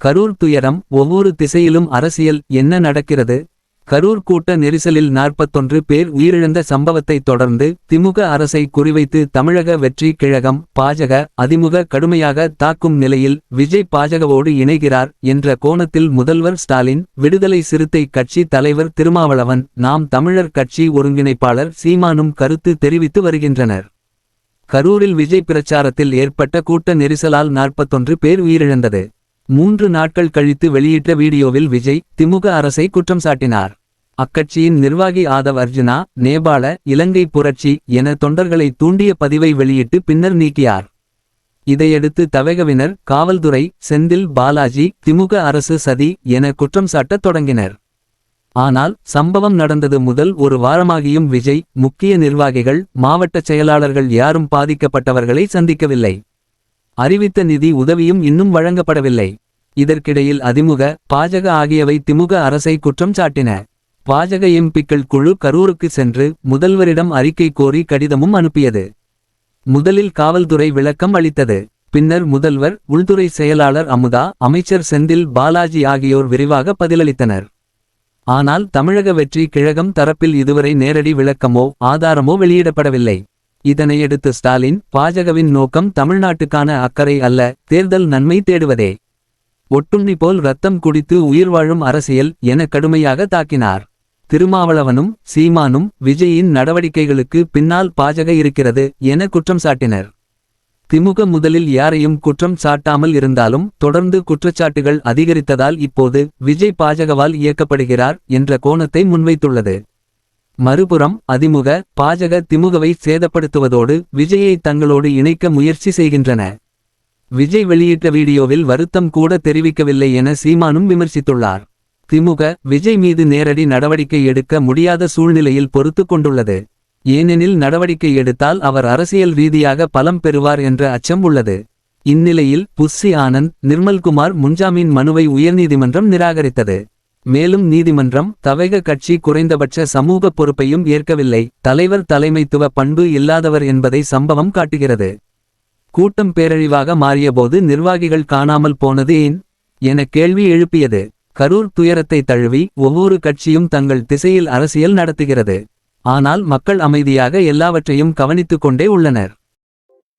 கரூர் துயரம் ஒவ்வொரு திசையிலும் அரசியல் என்ன நடக்கிறது? கரூர் கூட்ட நெரிசலில் நாற்பத்தொன்று பேர் உயிரிழந்த சம்பவத்தை தொடர்ந்து திமுக அரசை குறிவைத்து தமிழக வெற்றி கிழகம் பாஜக அதிமுக கடுமையாக தாக்கும் நிலையில் விஜய் பாஜகவோடு இணைகிறார் என்ற கோணத்தில் முதல்வர் ஸ்டாலின் விடுதலை சிறுத்தை கட்சி தலைவர் திருமாவளவன் நாம் தமிழர் கட்சி ஒருங்கிணைப்பாளர் சீமானும் கருத்து தெரிவித்து வருகின்றனர். கரூரில் விஜய் பிரச்சாரத்தில் ஏற்பட்ட கூட்ட நெரிசலால் நாற்பத்தொன்று பேர் உயிரிழந்தது. மூன்று நாட்கள் கழித்து வெளியிட்ட வீடியோவில் விஜய் திமுக அரசை குற்றம் சாட்டினார். அக்கட்சியின் நிர்வாகி ஆதவ் அர்ஜுனா நேபாள இலங்கை புரட்சி என தொண்டர்களை தூண்டிய பதிவை வெளியிட்டு பின்னர் நீக்கியார். இதையடுத்து தவேகவினர் காவல்துறை செந்தில் பாலாஜி திமுக அரசு சதி என குற்றம் சாட்டத் தொடங்கினர். ஆனால் சம்பவம் நடந்தது முதல் ஒரு வாரமாகியும் விஜய் முக்கிய நிர்வாகிகள் மாவட்ட செயலாளர்கள் யாரும் பாதிக்கப்பட்டவர்களை சந்திக்கவில்லை. அறிவித்த நிதி உதவியும் இன்னும் வழங்கப்படவில்லை. இதற்கிடையில் அதிமுக பாஜக ஆகியவை திமுக அரசை குற்றம் சாட்டின. பாஜக எம்பிக்கள் குழு கரூருக்கு சென்று முதல்வரிடம் அறிக்கை கோரி கடிதமும் அனுப்பியது. முதலில் காவல்துறை விளக்கம் அளித்தது. பின்னர் முதல்வர் உள்துறை செயலாளர் அமுதா அமைச்சர் செந்தில் பாலாஜி ஆகியோர் விரிவாக பதிலளித்தனர். ஆனால் தமிழக வெற்றி கிழகம் தரப்பில் இதுவரை நேரடி விளக்கமோ ஆதாரமோ வெளியிடப்படவில்லை. இதனையடுத்து ஸ்டாலின் பாஜகவின் நோக்கம் தமிழ்நாட்டுக்கான அக்கறை அல்ல தேர்தல் நன்மை தேடுவதே. ஒட்டுண்ணி போல் ரத்தம் குடித்து உயிர் வாழும் அரசியல் என கடுமையாக தாக்கினார். திருமாவளவனும் சீமானும் விஜயின் நடவடிக்கைகளுக்கு பின்னால் பாஜக இருக்கிறது என குற்றம் சாட்டினர். திமுக முதலில் யாரையும் குற்றம் சாட்டாமல் இருந்தாலும் தொடர்ந்து குற்றச்சாட்டுகள் அதிகரித்ததால் இப்போது விஜய் பாஜகவால் இயக்கப்படுகிறார் என்ற கோணத்தை முன்வைத்துள்ளது. மறுபுறம் அதிமுக பாஜக திமுகவை சேதப்படுத்துவதோடு விஜயை தங்களோடு இணைக்க முயற்சி செய்கின்றன. விஜய் வெளியிட்ட வீடியோவில் வருத்தம் கூட தெரிவிக்கவில்லை என சீமானும் விமர்சித்துள்ளார். திமுக விஜய் மீது நேரடி நடவடிக்கை எடுக்க முடியாத சூழ்நிலையில் பொறுத்து கொண்டுள்ளது. ஏனெனில் நடவடிக்கை எடுத்தால் அவர் அரசியல் ரீதியாக பலம் பெறுவார் என்ற அச்சம் உள்ளது. இந்நிலையில் புஸ்ஸி ஆனந்த் நிர்மல்குமார் முன்ஜாமீன் மனுவை உயர்நீதிமன்றம் நிராகரித்தது. மேலும் நீதிமன்றம் தவைக கட்சி குறைந்தபட்ச சமூக பொறுப்பையும் ஏற்கவில்லை. தலைவர் தலைமைத்துவ பண்பு இல்லாதவர் என்பதை சம்பவம் காட்டுகிறது. கூட்டம் பேரழிவாக மாறியபோது நிர்வாகிகள் காணாமல் போனது ஏன்? என கேள்வி எழுப்பியது. கரூர் துயரத்தை தழுவி ஒவ்வொரு கட்சியும் தங்கள் திசையில் அரசியல் நடத்துகிறது. ஆனால் மக்கள் அமைதியாக எல்லாவற்றையும் கவனித்துக் கொண்டே உள்ளனர்.